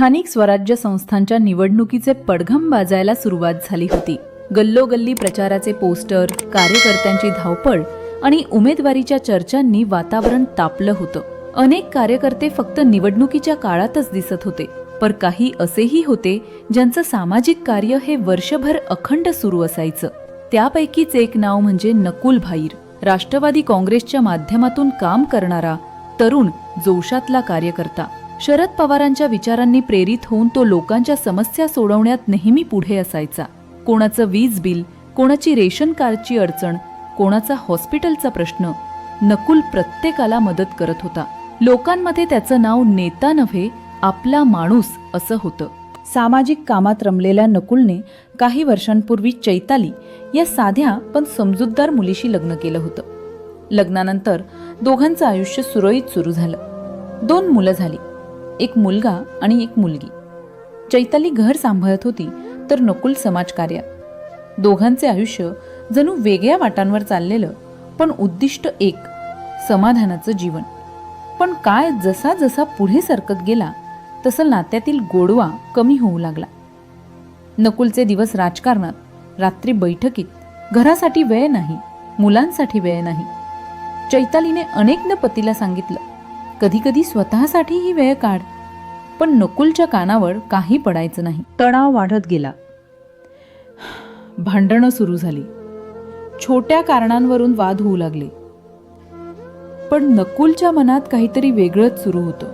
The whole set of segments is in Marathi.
स्थानिक स्वराज्य संस्थांच्या निवडणुकीचे पडघम बाजायला सुरुवात झाली होती. गल्लोगल्ली प्रचाराचे पोस्टर कार्यकर्त्यांची धावपळ आणि उमेदवारीच्या चर्चांनी वातावरण तापलं होतं. अनेक कार्यकर्ते फक्त निवडणुकीच्या काळातच दिसत होते पर काही असेही होते ज्यांचं सामाजिक कार्य हे वर्षभर अखंड सुरू असायचं. त्यापैकीच एक नाव म्हणजे नकुल भाईर राष्ट्रवादी काँग्रेसच्या माध्यमातून काम करणारा तरुण जोशातला कार्यकर्ता. शरद पवारांच्या विचारांनी प्रेरित होऊन तो लोकांच्या समस्या सोडवण्यात नेहमी पुढे असायचा. कोणाचं वीज बिल कोणाची रेशन कार्डची अडचण कोणाचा हॉस्पिटलचा प्रश्न नकुल प्रत्येकाला मदत करत होता. लोकांमध्ये त्याचं नाव नेता नव्हे आपला माणूस असं होतं. सामाजिक कामात रमलेल्या नकुलने काही वर्षांपूर्वी चैताली या साध्या पण समजूतदार मुलीशी लग्न केलं होतं. लग्नानंतर दोघांचं आयुष्य सुरळीत सुरू झालं. दोन मुलं झाली. एक मुलगा आणि एक मुलगी. चैताली घर सांभाळत होती तर नकुल समाजकार्यात दोघांचे आयुष्य जणू वेगळ्या वाटांवर चाललेलं पण उद्दिष्ट एक समाधानाचं जीवन. पण काय जसा जसा पुढे सरकत गेला तसं नात्यातील गोडवा कमी होऊ लागला. नकुलचे दिवस राजकारणात रात्री बैठकीत घरासाठी वेळ नाही मुलांसाठी वेळ नाही. चैतालीने अनेकदा पतीला सांगितलं कधीकधी स्वतःसाठीही वेळ काढ. पण नकुलच्या कानावर काही पडायचं नाही. तणाव वाढत गेला. भांडणं सुरू झाली. छोट्या कारणांवरून वाद होऊ लागले. पण नकुलच्या मनात काहीतरी वेगळंच सुरू होतं.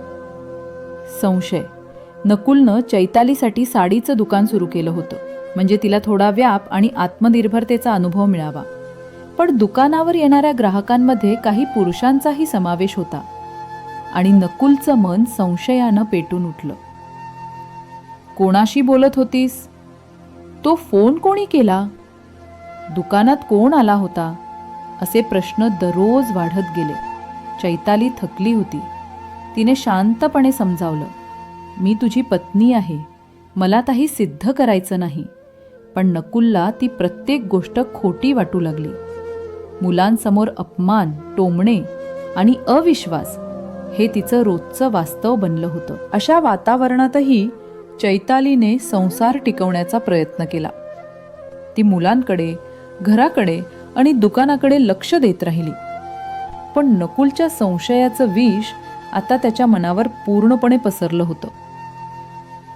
संशय. नकुलनं चैतालीसाठी साडीचं दुकान सुरू केलं होतं. म्हणजे तिला थोडा व्याप आणि आत्मनिर्भरतेचा अनुभव मिळावा. पण दुकानावर येणाऱ्या ग्राहकांमध्ये काही पुरुषांचाही समावेश होता. आणि नकुलचं मन संशयानं पेटून उठलं. कोणाशी बोलत होतीस? तो फोन कोणी केला? दुकानात कोण आला होता? असे प्रश्न दररोज वाढत गेले. चैताली थकली होती. तिने शांतपणे समजावलं मी तुझी पत्नी आहे. मला काही सिद्ध करायचं नाही. पण नकुलला ती प्रत्येक गोष्ट खोटी वाटू लागली. मुलांसमोर अपमान टोमणे आणि अविश्वास हे तिचं रोजचं वास्तव बनलं होतं. अशा वातावरणातही चैतालीने संसार टिकवण्याचा प्रयत्न केला. ती मुलांकडे घराकडे आणि दुकानाकडे लक्ष देत राहिली. पण नकुलच्या संशयाचं विष आता त्याच्या मनावर पूर्णपणे पसरलं होतं.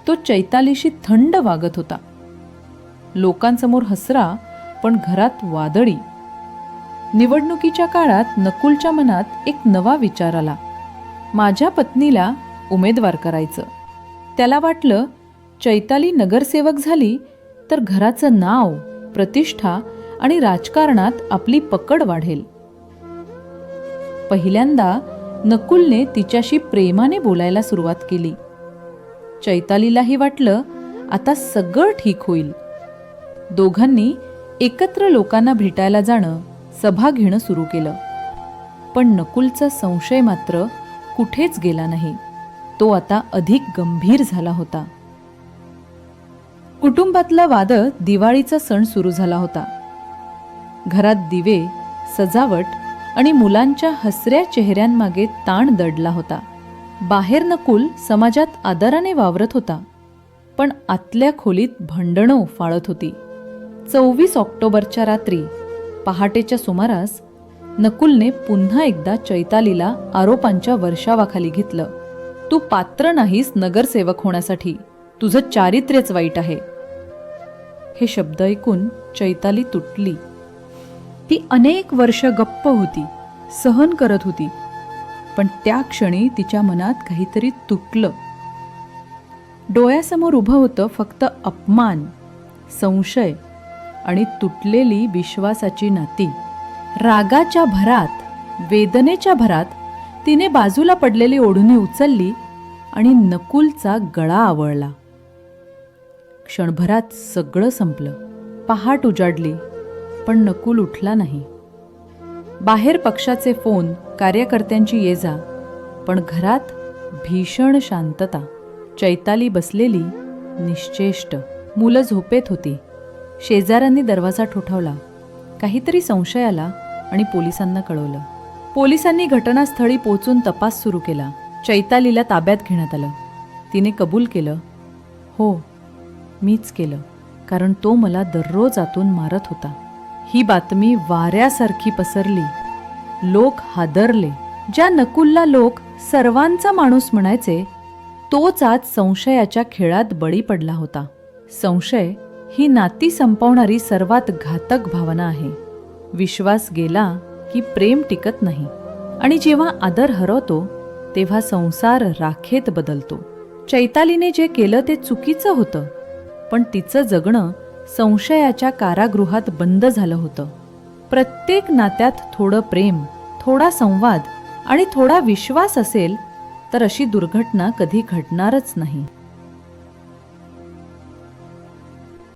तो चैतालीशी थंड वागत होता. लोकांसमोर हसरा पण घरात वादळी. निवडणुकीच्या काळात नकुलच्या मनात एक नवा विचार आला. माझ्या पत्नीला उमेदवार करायचं. त्याला वाटलं चैताली नगरसेवक झाली तर घराचं नाव प्रतिष्ठा आणि राजकारणात आपली पकड वाढेल. पहिल्यांदा नकुलने तिच्याशी प्रेमाने बोलायला सुरुवात केली. चैतालीलाही वाटलं आता सगळं ठीक होईल. दोघांनी एकत्र लोकांना भेटायला जाणं सभा घेणं सुरू केलं. पण नकुलचा संशय मात्र कुठेच गेला नाही. तो आता अधिक गंभीर झाला होता. कुटुंबातला वाद दिवाळीचा सण सुरू झाला होता. घरात दिवे सजावट आणि मुलांच्या हसऱ्या चेहऱ्यांमागे ताण दडला होता. बाहेर नकुल समाजात आदराने वावरत होता. पण आतल्या खोलीत भांडणं उफाळत होती. चोवीस ऑक्टोबरच्या रात्री पहाटेच्या सुमारास नकुलने पुन्हा एकदा चैतालीला आरोपांच्या वर्षावाखाली घेतलं. तू पात्र नाहीस नगरसेवक होण्यासाठी. तुझं चारित्र्यच वाईट आहे. हे शब्द ऐकून चैताली तुटली. ती अनेक वर्ष गप्प होती सहन करत होती पण त्या क्षणी तिच्या मनात काहीतरी तुटलं. डोळ्यासमोर उभं होतं फक्त अपमान संशय आणि तुटलेली विश्वासाची नाती. रागाच्या भरात वेदनेच्या भरात तिने बाजूला पडलेली ओढणी उचलली आणि नकुलचा गळा आवळला. क्षणभरात सगळं संपलं. पहाट उजाडली पण नकुल उठला नाही. बाहेर पक्षाचे फोन कार्यकर्त्यांची ये जा पण घरात भीषण शांतता. चैताली बसलेली निश्चेष्ट. मुलं झोपेत होती. शेजाऱ्यांनी दरवाजा ठोठावला. काहीतरी संशय आला. आणि पोलिसांना कळवलं. पोलिसांनी घटनास्थळी पोचून तपास सुरू केला. चैतालीला ताब्यात घेण्यात आलं. तिने कबूल केलं. हो मीच केलं कारण तो मला दररोज आतून मारत होता. ही बातमी वाऱ्यासारखी पसरली. लोक हादरले. ज्या नकुलला लोक सर्वांचा माणूस म्हणायचे तोच आज संशयाच्या खेळात बळी पडला होता. संशय ही नाती संपवणारी सर्वात घातक भावना आहे. विश्वास गेला की प्रेम टिकत नाही. आणि जेव्हा आदर हरवतो तेव्हा संसार राखेत बदलतो. चैतालीने जे केलं ते चुकीचं होतं. पण तिचं जगणं संशयाच्या कारागृहात बंद झालं होतं. प्रत्येक नात्यात थोडं प्रेम थोडा संवाद आणि थोडा विश्वास असेल तर अशी दुर्घटना कधी घडणारच नाही.